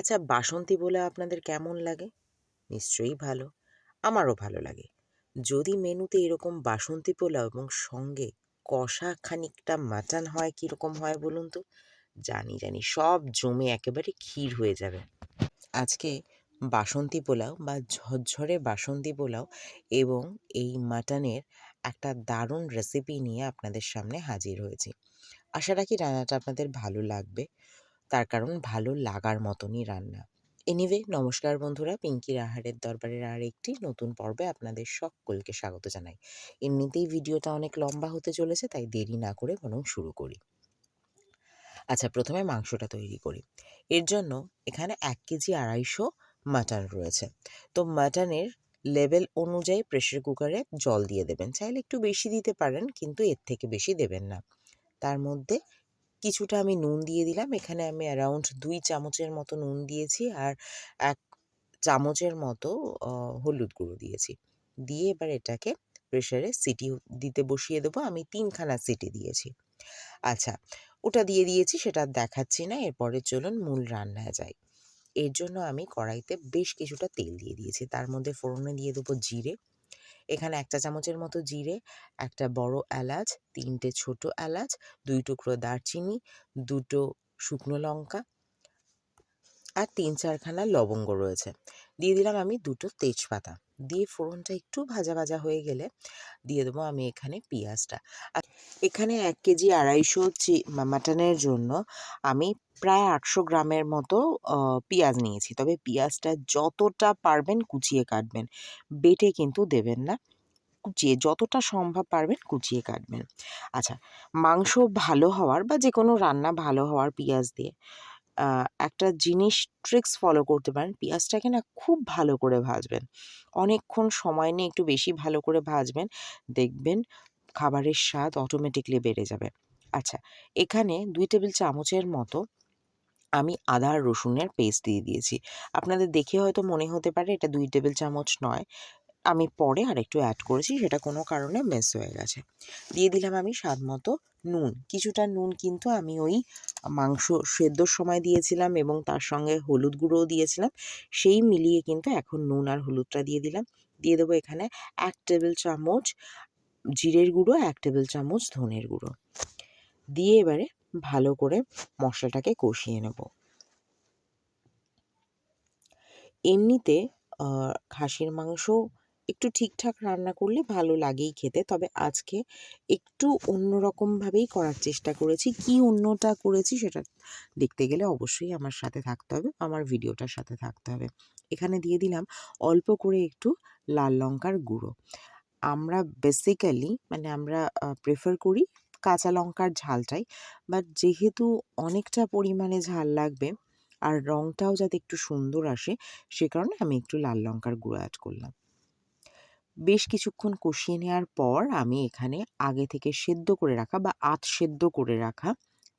আচ্ছা বাসন্তী বলে আপনাদের কেমন লাগে? নিশ্চয়ই ভালো। আমারও ভালো লাগে। যদি মেনুতে এরকম বাসন্তী পোলাও এবং সঙ্গে কষা খানিকটা মাটন হয়, কীরকম হয় বলুন তো? জানি জানি, সব জমে একেবারে ক্ষীর হয়ে যাবে। আজকে বাসন্তী পোলাও বা ঝরঝরে বাসন্তী পোলাও এবং এই মাটনের একটা দারুণ রেসিপি নিয়ে আপনাদের সামনে হাজির হয়েছি। আশা রাখি রান্নাটা আপনাদের ভালো লাগবে। তার কারণ ভালো লাগার মতনই রান্না। এনিওয়ে নমস্কার বন্ধুরা, পিঙ্কির আহারের দরবারের আর একটি নতুন পর্বে আপনাদের সকলকে স্বাগত জানাই। এমনিতেই ভিডিওটা অনেক লম্বা হতে চলেছে, তাই দেরি না করে বরং শুরু করি। আচ্ছা প্রথমে মাংসটা তৈরি করি। এর জন্য এখানে এক কেজি আড়াইশো মাটন রয়েছে। তো মাটনের লেভেল অনুযায়ী প্রেশার কুকারে জল দিয়ে দেবেন। চাইলে একটু বেশি দিতে পারেন, কিন্তু এর থেকে বেশি দেবেন না। তার মধ্যে কিছুটা আমি নুন দিয়ে দিলাম। এখানে আমি অ্যারাউন্ড দুই চামচের মতো নুন দিয়েছি আর এক চামচের মতো হলুদ গুঁড়ো দিয়েছি। দিয়ে এবার এটাকে প্রেশারে সিটি দিতে বসিয়ে দেবো। আমি তিনখানা সিটি দিয়েছি। আচ্ছা ওটা দিয়ে দিয়েছি, সেটা দেখাচ্ছি না। এরপরে চলুন মূল রান্নায় যাই। এর জন্য আমি কড়াইতে বেশ কিছুটা তেল দিয়ে দিয়েছি। তার মধ্যে ফোড়নে দিয়ে দেবো জিরে এখানে একটা চামচের মতো জিরে, একটা বড় এলাচ, তিনটে ছোট এলাচ, দুই টুকরো দারচিনি, দুটো শুকনো লঙ্কা আর তিন চারখানা লবঙ্গ রয়েছে। দিয়ে দিলাম আমি দুটো তেজপাতা। দিয়ে ফোড়নটা একটু ভাজা ভাজা হয়ে গেলে দিয়ে দেবো আমি এখানে পেঁয়াজটা। আর এখানে এক কেজি আড়াইশো চি মাটনের জন্য আমি প্রায় আটশো গ্রামের মতো পেঁয়াজ নিয়েছি। তবে পেঁয়াজটা যতটা পারবেন কুচিয়ে কাটবেন। বেটে কিন্তু দেবেন না। কুচিয়ে যতটা সম্ভব পারবেন কুচিয়ে কাটবেন। আচ্ছা মাংস ভালো হওয়ার বা যে কোনো রান্না ভালো হওয়ার পেঁয়াজ দিয়ে একটা জিনিস ট্রিক্স ফলো করতে পারেন। পেঁয়াজটাকে না খুব ভালো করে ভাজবেন। অনেকক্ষণ সময় নিয়ে একটু বেশি ভালো করে ভাজবেন। দেখবেন খাবারের স্বাদ অটোমেটিকলি বেড়ে যাবে। আচ্ছা এখানে দুই টেবিল চামচের মতো আমি আদা রসুনের পেস্ট দিয়ে দিয়েছি। আপনাদের দেখে হয়তো মনে হতে পারে এটা দুই টেবিল চামচ নয়। আমি পরে আর একটু অ্যাড করেছি, সেটা কোনো কারণে মিস হয়ে গেছে। দিয়ে দিলাম আমি স্বাদ মতো নুন। কিছুটা নুন কিন্তু আমি ওই মাংস সেদ্ধর সময় দিয়েছিলাম এবং তার সঙ্গে হলুদ গুঁড়োও দিয়েছিলাম। সেই মিলিয়ে কিন্তু এখন নুন আর হলুদটা দিয়ে দিলাম। দিয়ে দেবো এখানে এক টেবিল চামচ জিরের গুঁড়ো, এক টেবিল চামচ ধনের গুঁড়ো। দিয়ে এবারে ভালো করে মশলাটাকে কষিয়ে নেব। এমনিতে খাসির মাংস একটু ঠিকঠাক রান্না করলে ভালো লাগেই খেতে। তবে আজকে একটু অন্যরকমভাবেই করার চেষ্টা করেছি। কি অন্যটা করেছি সেটা দেখতে গেলে অবশ্যই আমার সাথে থাকতে হবে, আমার ভিডিওটার সাথে থাকতে হবে। এখানে দিয়ে দিলাম অল্প করে একটু লাল লঙ্কার গুঁড়ো। আমরা বেসিক্যালি মানে আমরা প্রেফার করি কাঁচা লঙ্কার ঝালটাই। বাট যেহেতু অনেকটা পরিমাণে ঝাল লাগবে আর রঙটাও যাতে একটু সুন্দর আসে, সে কারণে আমি একটু লাল লঙ্কার গুঁড়ো অ্যাড করলাম। বেশ কিছুক্ষণ কষিয়ে নেওয়ার পর আমি এখানে আগে থেকে সেদ্ধ করে রাখা বা আধ সেদ্ধ করে রাখা,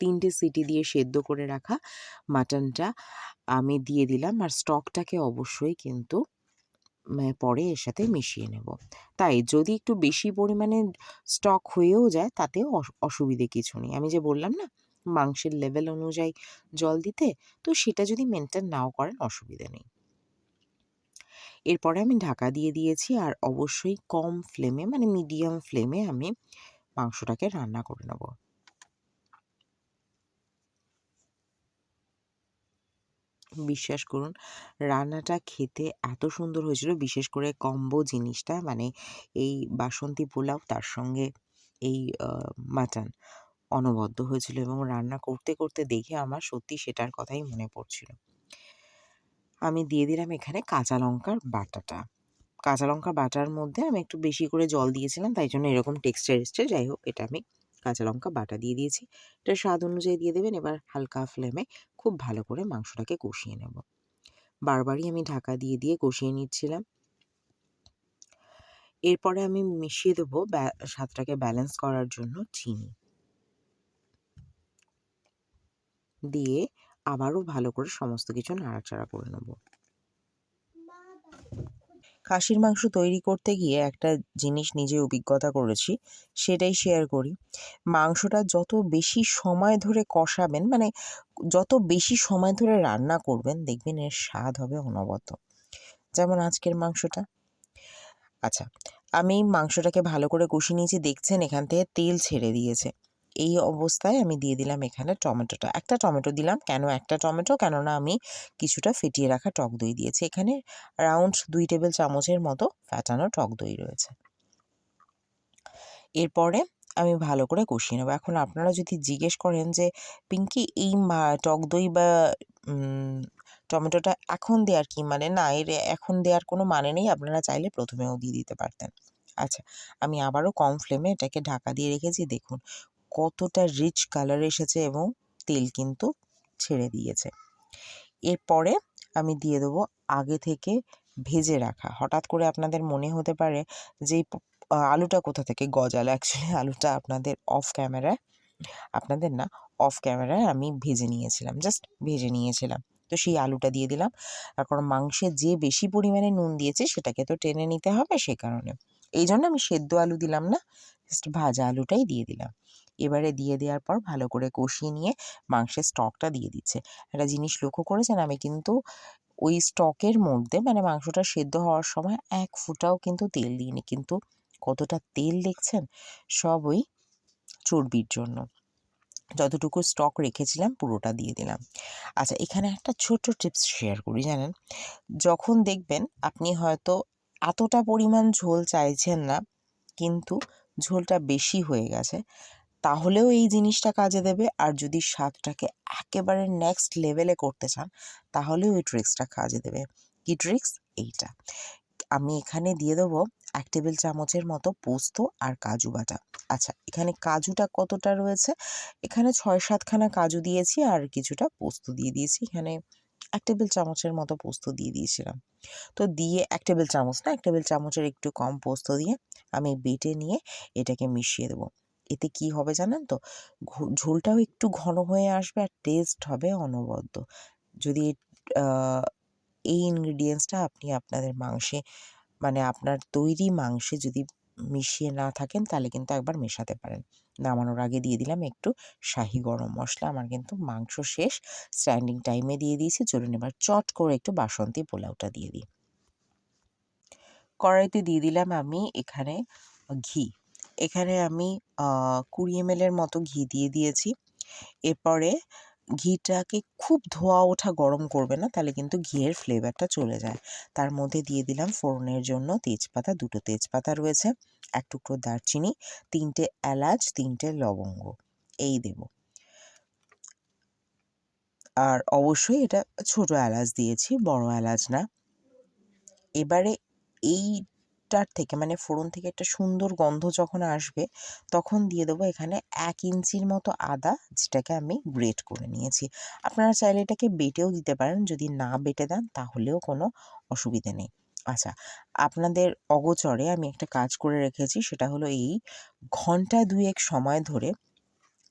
তিনটে সিটি দিয়ে সেদ্ধ করে রাখা মাটনটা আমি দিয়ে দিলাম আর স্টকটাকে অবশ্যই কিন্তু পরে এর সাথে মিশিয়ে নেব। তাই যদি একটু বেশি পরিমাণে স্টক হয়েও যায় তাতেও অসুবিধে কিছু নেই। আমি যে বললাম না, মাংসের লেভেল অনুযায়ী জল দিতে, তো সেটা যদি মেনটেন নাও করেন অসুবিধে নেই। এরপরে আমি ঢাকা দিয়ে দিয়েছি। আর অবশ্যই কম ফ্লেমে মানে মিডিয়াম ফ্লেমে আমি মাংসটাকে রান্না করে নেব। বিশ্বাস করুন, রান্নাটা খেতে এত সুন্দর হয়েছিল। বিশেষ করে কম্বো জিনিসটা মানে এই বাসন্তী পোলাও, তার সঙ্গে এই মাটন অনবদ্য হয়েছিল এবং রান্না করতে করতে দেখে আমার সত্যি সেটার কথাই মনে পড়ছিল। আমি দিয়ে দিলাম এখানে কাঁচা লঙ্কার বাটাটা। কাঁচা লঙ্কা বাটার মধ্যে আমি একটু বেশি করে জল দিয়েছিলাম, তাই জন্য এরকম টেক্সচার এসছে। যাই হোক, এটা আমি কাঁচা লঙ্কা বাটা দিয়ে দিয়েছি। এটা স্বাদ অনুযায়ী দিয়ে দেবেন। এবার হালকা ফ্লেমে খুব ভালো করে মাংসটাকে কষিয়ে নেব। বারবারই আমি ঢাকা দিয়ে দিয়ে কষিয়ে নিচ্ছিলাম। এরপরে আমি মিশিয়ে দেবো স্বাদটাকে ব্যালেন্স করার জন্য চিনি। দিয়ে আবারও ভালো করে সমস্ত কিছু নাড়াচাড়া করে নেব। খাসির মাংস তৈরি করতে গিয়ে একটা জিনিস নিজে অভিজ্ঞতা করেছি, সেটাই শেয়ার করি। মাংসটা যত বেশি সময় ধরে কষাবেন মানে যত বেশি সময় ধরে রান্না করবেন, দেখবেন এর স্বাদ হবে অনবদ্য। যেমন আজকের মাংসটা। আচ্ছা আমি মাংসটাকে ভালো করে কষিয়ে নিয়েছি, দেখছেন এখান থেকে তেল ছেড়ে দিয়েছে। এই অবস্থায় আমি দিয়ে দিলাম এখানে টমেটোটা। একটা টমেটো দিলাম। কেন একটা টমেটো? কেননা আমি কিছুটা ফেটিয়ে রাখা টক দই দিয়েছি। এখানে রাউন্ড দুই টেবিল চামচের মতো ফ্যাটানো টক দই রয়েছে। এরপরে আমি ভালো করে কষিয়ে নেব। এখন আপনারা যদি জিজ্ঞেস করেন যে, পিঙ্কি, এই টক দই বা টমেটোটা এখন দেওয়ার কি মানে? না, এর এখন দেওয়ার কোনো মানে নেই। আপনারা চাইলে প্রথমেও দিয়ে দিতে পারতেন। আচ্ছা আমি আবারও কম ফ্লেমে এটাকে ঢাকা দিয়ে রেখেছি। দেখুন কতটা রিচ কালার এসেছে এবং তেল কিন্তু ছেড়ে দিয়েছে। এরপরে আমি দিয়ে দেবো আগে থেকে ভেজে রাখা। হঠাৎ করে আপনাদের মনে হতে পারে যে আলুটা কোথা থেকে গজাল? অ্যাকচুয়ালি আলুটা আপনাদের অফ ক্যামেরায় আপনাদের না অফ ক্যামেরায় আমি ভেজে নিয়েছিলাম জাস্ট ভেজে নিয়েছিলাম। তো সেই আলুটা দিয়ে দিলাম। তারপর মাংসে যে বেশি পরিমাণে নুন দিয়েছে, সেটাকে তো টেনে নিতে হবে সে কারণে। এই জন্য আমি সেদ্ধ আলু দিলাম না ভাজা আলুটাই দিয়ে দিলাম। এবারে দিয়ে দেওয়ার পর ভালো করে কষিয়ে নিয়ে মাংসের স্টকটা দিয়ে দিচ্ছে। একটা জিনিস লক্ষ্য করেছেন? আমি কিন্তু ওই স্টকের মধ্যে মানে মাংসটা সেদ্ধ হওয়ার সময় এক ফুটাও কিন্তু তেল দিইনি। কিন্তু কতটা তেল দেখছেন? সব ওই চর্বির জন্য। যতটুকু স্টক রেখেছিলাম পুরোটা দিয়ে দিলাম। আচ্ছা এখানে একটা ছোট টিপস শেয়ার করি, জানেন? যখন দেখবেন আপনি হয়তো এতটা পরিমাণ ঝোল চাইছেন না, কিন্তু ঝোলটা বেশি হয়ে গেছে, তাহলেও এই জিনিসটা কাজে দেবে। আর যদি স্বাদটাকে একেবারে নেক্সট লেভেলে করতে চান, তাহলেও এই ট্রিক্সটা কাজে দেবে। কী ট্রিক্স এইটা। আমি এখানে দিয়ে দেবো এক টেবিল চামচের মতো পোস্ত আর কাজু বাটা। আচ্ছা এখানে কাজুটা কতটা রয়েছে? এখানে ছয় সাতখানা কাজু দিয়েছি আর কিছুটা পোস্ত দিয়ে দিয়েছি। এখানে এক টেবিল চামচের মতো পোস্ত দিয়ে দিয়েছিলাম। তো দিয়ে এক টেবিল চামচ, না? এক টেবিল চামচের একটু কম পোস্ত দিয়ে আমি বেটে নিয়ে এটাকে মিশিয়ে দেবো। এতে কি হবে জানেন তো? ঝোলটাও একটু ঘন হয়ে আসবে আর টেস্ট হবে অনবদ্য। যদি এই ইনগ্রিডিয়েন্টসটা আপনি আপনাদের মাংসে মানে আপনার তৈরি মাংসে যদি মিশিয়ে না থাকেন, তাহলে কিন্তু একবার মেশাতে পারেন। নামানোর আগে দিয়ে দিলাম একটু শাহি গরম মশলা। আমার কিন্তু মাংস শেষ স্ট্যান্ডিং টাইমে দিয়ে দিয়েছি। চলুন এবার চট করে একটু বাসন্তী পোলাওটা দিয়ে দিই। কড়াইতে দিয়ে দিলাম আমি এখানে ঘি। এখানে আমি কুড়ি এমএলের মতো ঘি দিয়ে দিয়েছি। এরপরে ঘিটাকে খুব ধোয়া ওঠা গরম করবে না, তাহলে কিন্তু ঘিয়ের ফ্লেভারটা চলে যায়। তার মধ্যে দিয়ে দিলাম ফোড়নের জন্য তেজপাতা, দুটো তেজপাতা রয়েছে, এক টুকরো দারচিনি, তিনটে এলাচ, তিনটে লবঙ্গ, এই দেব। আর অবশ্যই এটা ছোট এলাচ দিয়েছি, বড় এলাচ না। এবারে এই ফোড়নটার থেকে মানে ফোড়ন থেকে একটা সুন্দর গন্ধ যখন আসবে, তখন দিয়ে দেবো এখানে এক ইঞ্চির মতো আদা, যেটাকে আমি গ্রেট করে নিয়েছি। আপনারা চাইলে এটাকে বেটেও দিতে পারেন, যদি না বেটে দেন তাহলেও কোনো অসুবিধে নেই। আচ্ছা আপনাদের অগোচরে আমি একটা কাজ করে রেখেছি, সেটা হলো এই ঘণ্টা দুয়েক সময় ধরে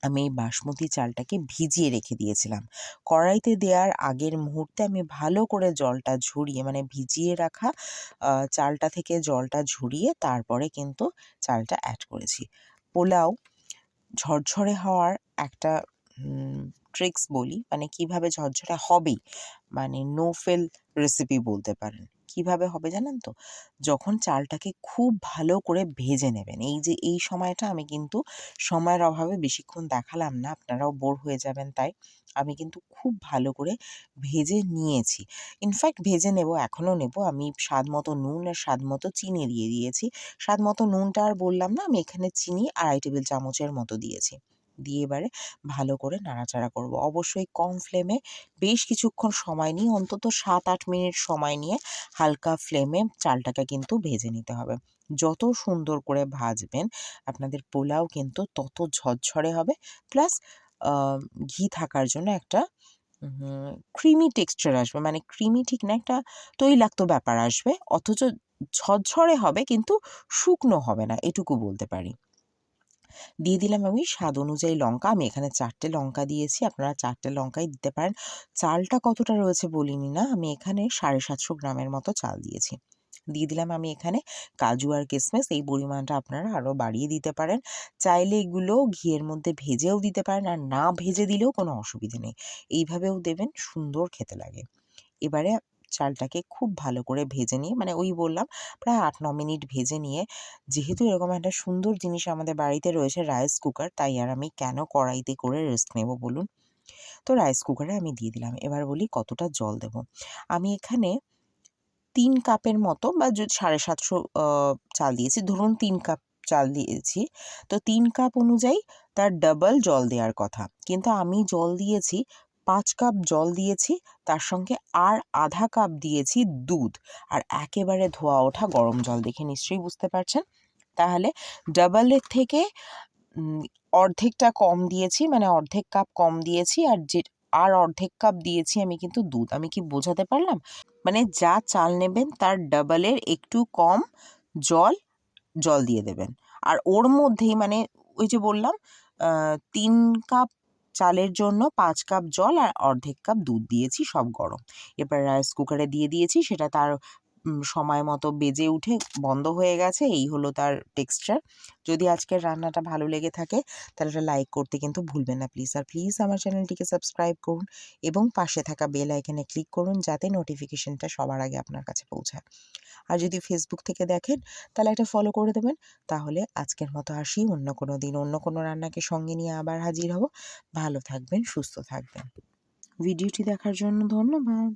আমি এই বাসমতি চালটাকে ভিজিয়ে রেখে দিয়েছিলাম। কড়াইতে দেওয়ার আগের মুহূর্তে আমি ভালো করে জলটা ঝরিয়ে মানে ভিজিয়ে রাখা চালটা থেকে জলটা ঝরিয়ে তারপরে কিন্তু চালটা অ্যাড করেছি। পোলাও ঝরঝরে হওয়ার একটা ট্রিক্স বলি মানে কীভাবে ঝরঝরে হবেই মানে নো ফেল রেসিপি বলতে পারেন। কীভাবে হবে জানেন তো? যখন চালটাকে খুব ভালো করে ভেজে নেবেন, এই যে এই সময়টা আমি কিন্তু সময়ের অভাবে বেশিক্ষণ দেখালাম না, আপনারাও বোর হয়ে যাবেন তাই, আমি কিন্তু খুব ভালো করে ভেজে নিয়েছি। ইনফ্যাক্ট ভেজে নেব, এখনও নেব, আমি স্বাদ মতো নুন আর স্বাদ মতো চিনি দিয়ে দিয়েছি। স্বাদ মতো নুনটা আর বললাম না, আমি এখানে চিনি আড়াই টেবিল চামচের মতো দিয়েছি। দিয়ে এবারে ভালো করে নাড়াচাড়া করব। অবশ্যই কম ফ্লেমে বেশ কিছুক্ষণ সময় নিয়ে, অন্তত সাত আট মিনিট সময় নিয়ে হালকা ফ্লেমে চালটাকে কিন্তু ভেজে নিতে হবে। যত সুন্দর করে ভাজবেন, আপনাদের পোলাও কিন্তু তত ঝরঝরে হবে। প্লাস ঘি থাকার জন্য একটা ক্রিমি টেক্সচার আসবে। মানে ক্রিমি ঠিক না, একটা তৈলাক্ত ব্যাপার আসবে। অথচ ঝরঝরে হবে কিন্তু শুকনো হবে না, এটুকু বলতে পারি। দিয়ে দিলাম আমি স্বাদ অনুযায়ী লঙ্কা। আমি এখানে চারটে লঙ্কা দিয়েছি। আপনারা চারটে লঙ্কাই দিতে পারেন। চালটা কতটা রয়েছে বলিনি না, আমি এখানে সাড়ে সাতশো গ্রামের মতো চাল দিয়েছি। দিয়ে দিলাম আমি এখানে কাজু আর কিশমিশ এই পরিমাণটা আপনারা আরও বাড়িয়ে দিতে পারেন। চাইলে এগুলো ঘিয়ের মধ্যে ভেজেও দিতে পারেন আর না ভেজে দিলেও কোনো অসুবিধে নেই। এইভাবেও দেবেন, সুন্দর খেতে লাগে। এবারে চালটাকে খুব ভালো করে ভেজে নিয়ে মানে ওই বললাম প্রায় আট, ন মিনিট ভেজে নিয়ে, যেহেতু এরকম একটা সুন্দর জিনিস আমাদের বাড়িতে রয়েছে রাইস কুকার, তাই আর আমি কেন কড়াইতে করে রেস্ট নেব বলুন? তো রাইস কুকারে আমি দিয়ে দিলাম। এবার বলি কতটা জল দেব? আমি এখানে তিন কাপের মতো বা সাড়ে সাতশো চাল দিয়েছি। ধরুন তিন কাপ চাল দিয়েছি। তো তিন কাপ অনুযায়ী তার ডাবল জল দেওয়ার কথা। কিন্তু আমি জল দিয়েছি পাঁচ কাপ জল দিয়েছি, তার সঙ্গে আর আধা কাপ দিয়েছি দুধ। আর একেবারে ধোয়া ওঠা গরম জল দেখে নিশ্চয়ই বুঝতে পারছেন? তাহলে ডাবলের থেকে অর্ধেকটা কম দিয়েছি মানে অর্ধেক কাপ কম দিয়েছি, আর যে, আর অর্ধেক কাপ দিয়েছি আমি কিন্তু দুধ। আমি কি বোঝাতে পারলাম? মানে যা চাল নেবেন তার ডাবলের একটু কম জল জল দিয়ে দেবেন। আর ওর মধ্যেই মানে ওই যে বললাম তিন কাপ চালের জন্য পাঁচ কাপ জল আর অর্ধেক কাপ দুধ দিয়েছি, সব গরম। এবার রাইস কুকারে দিয়ে দিয়েছি, সেটা তার সময় মতো বেজে উঠে বন্ধ হয়ে গেছে, এই হলো তার টেক্সচার যদি আজকের রান্নাটা ভালো লেগে থাকে, তাহলে এটা লাইক করতে কিন্তু ভুলবেন না প্লিজ আর প্লিজ আমার চ্যানেলটিকে সাবস্ক্রাইব করুন এবং পাশে থাকা বেল আইকনে ক্লিক করুন, যাতে নোটিফিকেশনটা সবার আগে আপনার কাছে পৌঁছায়। আর যদি ফেসবুক থেকে দেখেন, তাহলে একটা ফলো করে দেবেন। তাহলে আজকের মতো আসি, অন্য কোনো দিন অন্য কোনো রান্নাকে সঙ্গে নিয়ে আবার হাজির হব। ভালো থাকবেন, সুস্থ থাকবেন। ভিডিওটি দেখার জন্য ধন্যবাদ।